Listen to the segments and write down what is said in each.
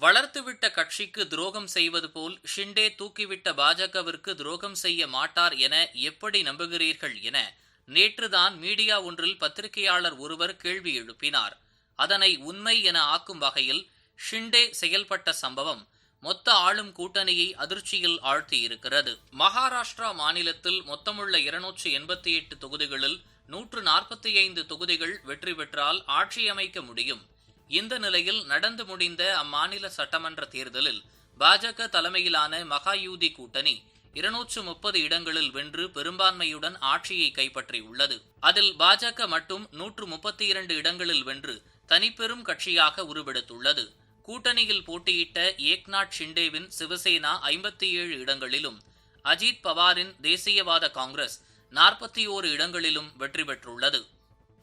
வளர்த்துவிட்ட கட்சிக்கு துரோகம் செய்வது போல் ஷிண்டே தூக்கிவிட்ட பாஜகவிற்கு துரோகம் செய்ய மாட்டார் என எப்படி நம்புகிறீர்கள் என நேற்றுதான் மீடியா ஒன்றில் பத்திரிகையாளர் ஒருவர் கேள்வி எழுப்பினார். அதனை உண்மை என ஆக்கும் வகையில் ஷிண்டே செயல்பட்ட சம்பவம் மொத்த ஆளும் கூட்டணியை அதிர்ச்சியில் ஆழ்த்தியிருக்கிறது. மகாராஷ்டிரா மாநிலத்தில் மொத்தமுள்ள இருநூற்று எண்பத்தி எட்டு தொகுதிகளில் நூற்று நாற்பத்தி ஐந்து தொகுதிகள் வெற்றி பெற்றால் ஆட்சி அமைக்க முடியும். இந்த நிலையில் நடந்து முடிந்த அம்மாநில சட்டமன்ற தேர்தலில் பாஜக தலைமையிலான மகாயூதி கூட்டணி இருநூற்று முப்பது இடங்களில் வென்று பெரும்பான்மையுடன் ஆட்சியை கைப்பற்றியுள்ளது. அதில் பாஜக மட்டும் நூற்று முப்பத்தி இரண்டு இடங்களில் வென்று தனிப்பெரும் கட்சியாக உருவெடுத்துள்ளது. கூட்டணியில் போட்டியிட்ட ஏக்நாத் ஷிண்டேவின் சிவசேனா ஐம்பத்தி ஏழு இடங்களிலும் அஜித் பவாரின் தேசியவாத காங்கிரஸ் நாற்பத்தி ஓரு இடங்களிலும் வெற்றி பெற்றுள்ளது.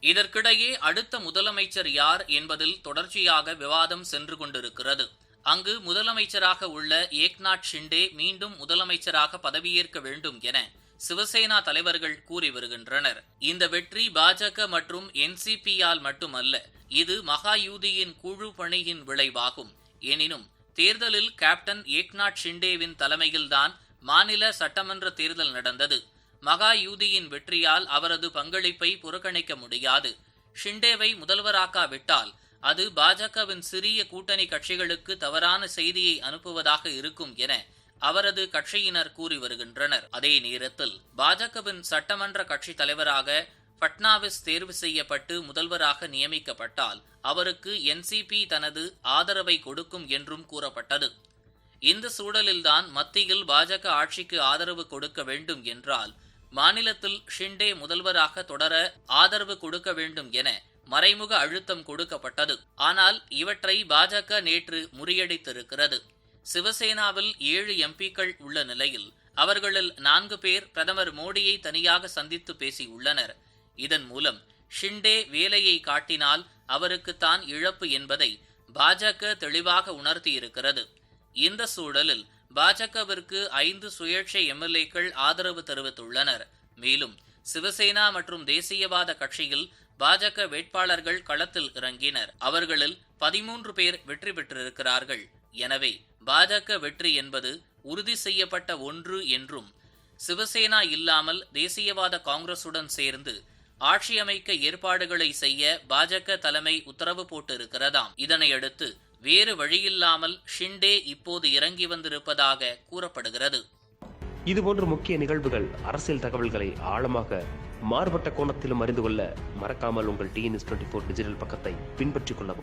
இதற்கிடையே அடுத்த முதலமைச்சர் யார் என்பதில் தொடர்ச்சியாக விவாதம் சென்று கொண்டிருக்கிறது. அங்கு முதலமைச்சராக உள்ள ஏக்நாத் ஷிண்டே மீண்டும் முதலமைச்சராக பதவியேற்க வேண்டும் என சிவசேனா தலைவர்கள் கூறி வருகின்றனர். இந்த வெற்றி பாஜக மற்றும் என்சிபியால் மட்டுமல்ல இது மகாயூதியின் குழு பணியின் விளைவாகும். எனினும் தேர்தலில் கேப்டன் ஏக்நாத் ஷிண்டேவின் தலைமையில்தான் மாநில சட்டமன்ற தேர்தல் நடந்தது. மகா யூதியின் வெற்றியால் அவரது பங்களிப்பை புறக்கணிக்க முடியாது. ஷிண்டேவை முதல்வராக்காவிட்டால் அது பாஜகவின் சிறிய கூட்டணி கட்சிகளுக்கு தவறான செய்தியை அனுப்புவதாக இருக்கும் என அவரது கட்சியினர் கூறி வருகின்றனர். அதே நேரத்தில் பாஜகவின் சட்டமன்ற கட்சி தலைவராக பட்னாவிஸ் தேர்வு செய்யப்பட்டு முதல்வராக நியமிக்கப்பட்டால் அவருக்கு என்சிபி தனது ஆதரவை கொடுக்கும் என்றும் கூறப்பட்டது. இந்த சூழலில்தான் மத்தியில் பாஜக ஆட்சிக்கு ஆதரவு கொடுக்க வேண்டும் என்றால் மாநிலத்தில் ஷிண்டே முதல்வராக தொடர ஆதரவு கொடுக்க வேண்டும் என மறைமுக அழுத்தம் கொடுக்கப்பட்டது. ஆனால் இவற்றை பாஜக நேற்று முறியடித்திருக்கிறது. சிவசேனாவில் ஏழு எம்பிக்கள் உள்ள நிலையில் அவர்களில் நான்கு பேர் பிரதமர் மோடியை தனியாக சந்தித்து பேசியுள்ளனர். இதன் மூலம் ஷிண்டே வேலையை காட்டினால் அவருக்குத்தான் இழப்பு என்பதை பாஜக தெளிவாக உணர்த்தியிருக்கிறது. இந்த சூழலில் பாஜகவிற்கு ஐந்து சுயேட்சை எம்எல்ஏக்கள் ஆதரவு தெரிவித்துள்ளனர். மேலும் சிவசேனா மற்றும் தேசியவாத கட்சியில் பாஜக வேட்பாளர்கள் களத்தில் இறங்கினர். அவர்களில் பதிமூன்று பேர் வெற்றி பெற்றிருக்கிறார்கள். எனவே பாஜக வெற்றி என்பது உறுதி செய்யப்பட்ட ஒன்று என்றும் சிவசேனா இல்லாமல் தேசியவாத காங்கிரசுடன் சேர்ந்து ஆட்சி அமைக்க ஏற்பாடுகளை செய்ய பாஜக தலைமை உத்தரவு போட்டிருக்கிறதாம். இதனையடுத்து வேறு வழியில்லாமல் ஷிண்டே இப்போது இறங்கி வந்திருப்பதாக கூறப்படுகிறது. இதுபோன்ற முக்கிய நிகழ்வுகள் அரசியல் தகவல்களை ஆழமாக மாறுபட்ட கோணத்திலும் அறிந்து கொள்ள மறக்காமல் உங்கள் டிஎன்எஸ் டுவெண்ட்டி ஃபோர் டிஜிட்டல் பக்கத்தை பின்பற்றிக் கொள்ளவும்.